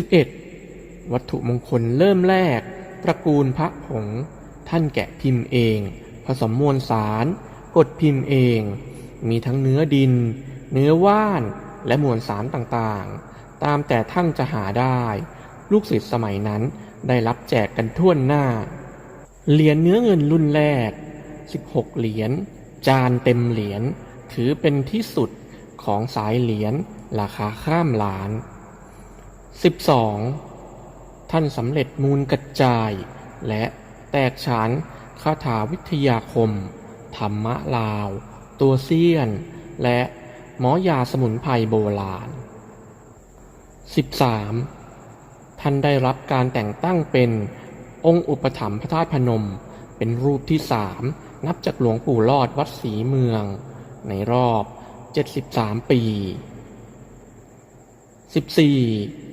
11. วัตถุมงคลเริ่มแรก ตระกูลพระผง ท่านแกะพิมพ์เอง ผสมมวลสาร กดพิมพ์เอง มีทั้งเนื้อดิน เนื้อว่าน และมวลสารต่างๆ ตามแต่ท่านจะหาได้ ลูกศิษย์สมัยนั้นได้รับแจกกันทั่วหน้า เหรียญเนื้อเงินรุ่นแรก 16 เหรียญ จานเต็มเหรียญ ถือเป็นที่สุดของสายเหรียญราคาข้ามล้าน 12. ท่านสำเร็จมูลกระจาย และแตกฉานคาถาวิทยาคม ธรรมะลาว ตัวเซียน และหมอยาสมุนไพรโบราณ 13. ท่านได้รับการแต่งตั้งเป็นองค์อุปถัมภ์พระธาตุพนม เป็นรูปที่สามนับจากหลวงปู่รอดวัดศรีเมือง ในรอบ 73 ปี 14.